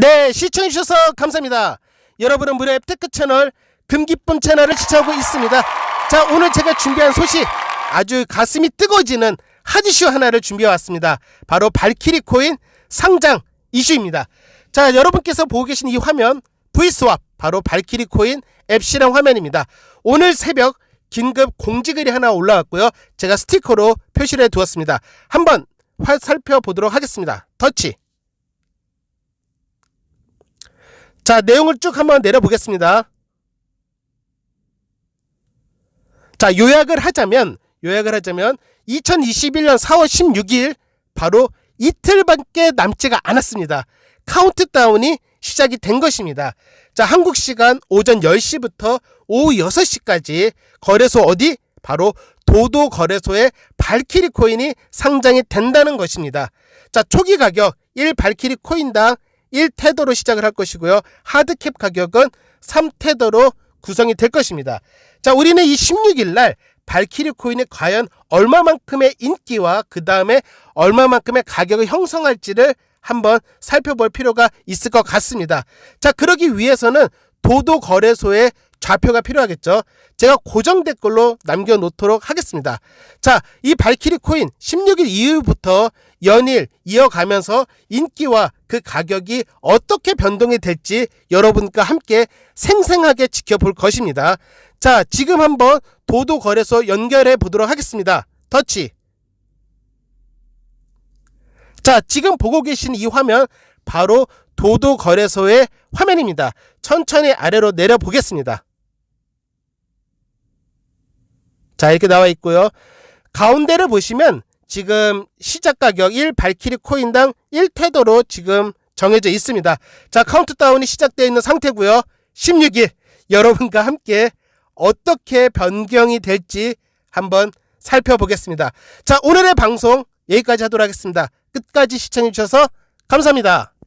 네, 시청해주셔서 감사합니다. 여러분은 무료 앱 테크 채널 금기쁨 채널을 시청하고 있습니다. 자, 오늘 제가 준비한 소식 아주 가슴이 뜨거워지는 핫 이슈 하나를 준비해 왔습니다. 바로 발키리 코인 상장 이슈입니다. 자, 여러분께서 보고 계신 이 화면 V스왑 바로 발키리 코인 앱 실행 화면입니다. 오늘 새벽 긴급 공지글이 하나 올라왔고요. 제가 스티커로 표시를 해 두었습니다. 한번 화- 살펴보도록 하겠습니다. 터치. 자, 내용을 쭉 한번 내려보겠습니다. 자, 요약을 하자면, 요약을 하자면, 2021년 4월 16일, 바로 이틀밖에 남지가 않았습니다. 카운트다운이 시작이 된 것입니다. 자, 한국 시간 오전 10시부터 오후 6시까지 거래소 어디? 바로 도도 거래소에 발키리 코인이 상장이 된다는 것입니다. 자, 초기 가격 1 발키리 코인당 1테더로 시작을 할 것이고요. 하드캡 가격은 3테더로 구성이 될 것입니다. 자, 우리는 이 16일 날 발키리 코인이 과연 얼마만큼의 인기와 그 다음에 얼마만큼의 가격을 형성할지를 한번 살펴볼 필요가 있을 것 같습니다. 자, 그러기 위해서는 도도 거래소의 좌표가 필요하겠죠. 제가 고정 댓글로 남겨놓도록 하겠습니다. 자, 이 발키리 코인 16일 이후부터 연일 이어가면서 인기와 그 가격이 어떻게 변동이 될지 여러분과 함께 생생하게 지켜볼 것입니다. 자, 지금 한번 도도 거래소 연결해 보도록 하겠습니다. 터치. 자, 지금 보고 계신 이 화면 바로 도도 거래소의 화면입니다. 천천히 아래로 내려 보겠습니다. 자, 이렇게 나와 있고요. 가운데를 보시면 지금 시작 가격 1 발키리 코인당 1테더로 지금 정해져 있습니다. 자, 카운트다운이 시작되어 있는 상태고요. 16일 여러분과 함께 어떻게 변경이 될지 한번 살펴보겠습니다. 자, 오늘의 방송 여기까지 하도록 하겠습니다. 끝까지 시청해 주셔서 감사합니다.